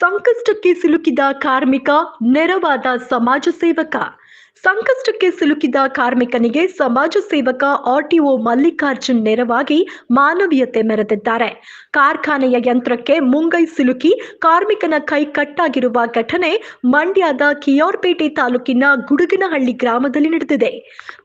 ಸಂಕಷ್ಟಕ್ಕೆ ಸಿಲುಕಿದ ಕಾರ್ಮಿಕ ನೆರವಾದ ಸಮಾಜ ಸೇವಕ. ಸಂಕಷ್ಟಕ್ಕೆ ಸಿಲುಕಿದ ಕಾರ್ಮಿಕನಿಗೆ ಸಮಾಜ ಸೇವಕ ಆರ್ಟಿಒ ಮಲ್ಲಿಕಾರ್ಜುನ್ ನೆರವಾಗಿ ಮಾನವೀಯತೆ ಮೆರೆದಿದ್ದಾರೆ. ಕಾರ್ಖಾನೆಯ ಯಂತ್ರಕ್ಕೆ ಮುಂಗೈ ಸಿಲುಕಿ ಕಾರ್ಮಿಕನ ಕೈ ಕಟ್ಟಾಗಿರುವ ಘಟನೆ ಮಂಡ್ಯದ ಕಿಯೋರ್ಪೇಟೆ ತಾಲೂಕಿನ ಗುಡುಗಿನಹಳ್ಳಿ ಗ್ರಾಮದಲ್ಲಿ ನಡೆದಿದೆ.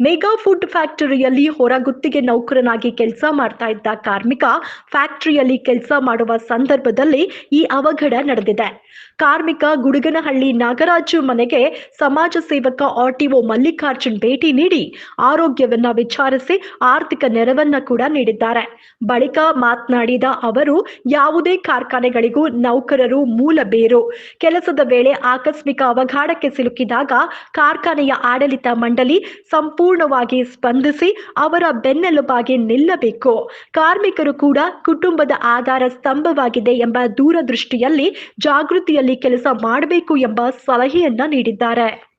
ಮೆಗಾ ಫುಡ್ ಫ್ಯಾಕ್ಟರಿಯಲ್ಲಿ ಹೊರಗುತ್ತಿಗೆ ನೌಕರನಾಗಿ ಕೆಲಸ ಮಾಡ್ತಾ ಇದ್ದ ಕಾರ್ಮಿಕ ಫ್ಯಾಕ್ಟರಿಯಲ್ಲಿ ಕೆಲಸ ಮಾಡುವ ಸಂದರ್ಭದಲ್ಲಿ ಈ ಅವಘಡ ನಡೆದಿದೆ. ಕಾರ್ಮಿಕ ಗುಡುಗನಹಳ್ಳಿ ನಾಗರಾಜು ಮನೆಗೆ ಸಮಾಜ ಸೇವಕ ಆರ್ಟಿಒ ಮಲ್ಲಿಕಾರ್ಜುನ್ ಭೇಟಿ ನೀಡಿ ಆರೋಗ್ಯವನ್ನ ವಿಚಾರಿಸಿ ಆರ್ಥಿಕ ನೆರವನ್ನ ಕೂಡ ನೀಡಿದ್ದಾರೆ. ಬಳಿಕ ಮಾತನಾಡಿದ ಅವರು, ಯಾವುದೇ ಕಾರ್ಖಾನೆಗಳಿಗೂ ನೌಕರರು ಮೂಲ ಬೇರು. ಕೆಲಸದ ವೇಳೆ ಆಕಸ್ಮಿಕ ಅವಘಾಡಕ್ಕೆ ಸಿಲುಕಿದಾಗ ಕಾರ್ಖಾನೆಯ ಆಡಳಿತ ಮಂಡಳಿ ಸಂಪೂರ್ಣವಾಗಿ ಸ್ಪಂದಿಸಿ ಅವರ ಬೆನ್ನೆಲುಬಾಗಿ ನಿಲ್ಲಬೇಕು. ಕಾರ್ಮಿಕರು ಕೂಡ ಕುಟುಂಬದ ಆಧಾರ ಸ್ತಂಭವಾಗಿದೆ ಎಂಬ ದೂರದೃಷ್ಟಿಯಲ್ಲಿ ಜಾಗೃತಿಯಲ್ಲಿ ಕೆಲಸ ಮಾಡಬೇಕು ಎಂಬ ಸಲಹೆಯನ್ನ ನೀಡಿದ್ದಾರೆ.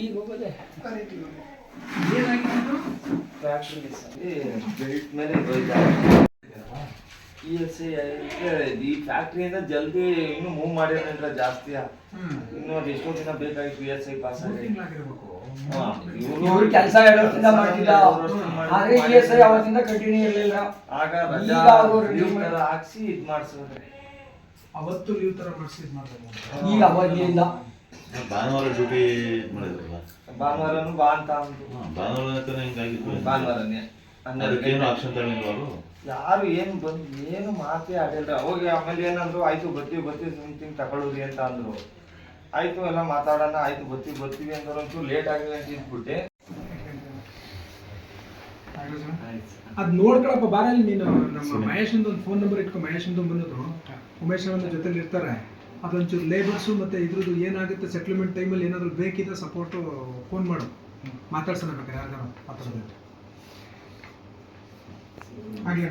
ಈಗ ಹೋಗೋದೆ. ಬೆಲ್ಟ್ ಮೇಲೆ ಇ ಎಸ್ ಈ ಫ್ಯಾಕ್ಟ್ರಿಯಿಂದ ಜಲ್ದಿ ಇನ್ನೂ ಮೂವ್ ಮಾಡಿರೋದ್ರಿಂದ ಜಾಸ್ತಿ. ಇನ್ನು ಅದು ಎಷ್ಟೋ ದಿನ ಬೇಕಾಗಿತ್ತು ಪಿ ಎಸ್ ಐ ಪಾಸ್ ಆಗಿ. ಇವ್ರು ಕೆಲಸ ಹೇಳೋದ್ರಿಂದ ಮಾಡ್ತಿಲ್ಲ. ಆದ್ರೆ ಪಿ ಎಸ್ ಐ ಅವತ್ತಿಂದ ಕಂಟಿನ್ಯೂ ಇರಲಿಲ್ಲ. ಆಗ ರಜಾ leave ತರ ಹಾಕ್ಸಿ ಇದ್ ಮಾಡ್ಸೋದು ಅವತ್ತು ಲೀವ್ ತರ ಮಾಡಿಸಿ ಇದು ಮಾಡ್ತಾರೆ ಈಗ ಅವಧಿಯಿಂದ ಭಾನುವಾರ ಡ್ಯೂಟಿ ಮಾಡಿದ್ರಲ್ಲ? ಭಾನುವಾರನು ಬಾ ಅಂತ ಅಂದ್ರು. ಭಾನುವಾರ ತಾನೇ ಹಿಂಗಾಗಿತ್ತು ಭಾನುವಾರನೇ. ಅದಕ್ಕೇನು ಗಂಟೆ. ಆಕ್ಷನ್ ತಗೊಂಡಿಲ್ವ ಅವರು? ಯಾರು ಏನು ಬಂದು ಏನು ಮಾತೇ ಆಡಿಲ್ಲ ಹೋಗಿ ಆಮೇಲೆ ಏನಂದ್ರು ಆಯ್ತು ಬರ್ತೀವಿ ಬರ್ತೀವಿ ನಿಂತಿಂಗ್ ತಗೊಳ್ಳೋರಿ ಅಂತ ಅಂದ್ರು. ಆಯ್ತು ಎಲ್ಲ ಮಾತಾಡೋಣ ಆಯ್ತು ಬರ್ತೀವಿ ಬರ್ತೀವಿ ಅಂದ್ರಂತೂ ಲೇಟ್ ಆಗಿದೆ ಅಂತ ಇದ್ಬಿಟ್ಟೆ. ಅದ್ ನೋಡ್ಕೊಳಪ್ಪ ಬಾರಲ್ಲಿ ನೀನು ನಮ್ಮ ಮಹೇಶ್ ಒಂದು ಫೋನ್ ನಂಬರ್ ಇಟ್ಕೊ ಮಹೇಶ್ ಅಂತ ಬಂದಿದ್ರು. ಉಮೇಶ್ ಅವ್ರ ಜೊತೆಲಿ ಇರ್ತಾರೆ. ಅದೊಂಚೂರು ಲೇಬರ್ಸು ಮತ್ತೆ ಇದ್ರದ್ದು ಏನಾಗುತ್ತೆ ಸೆಟ್ಲ್ಮೆಂಟ್ ಟೈಮಲ್ಲಿ ಏನಾದರೂ ಬೇಕಿದ್ರೆ ಸಪೋರ್ಟು ಫೋನ್ ಮಾಡು. ಮಾತಾಡ್ಸೋಣ ಬೇಕಾದ್ರೆ ಯಾರ್ದಾರ ಮಾತಾಡೋದು ಹಾಗೆ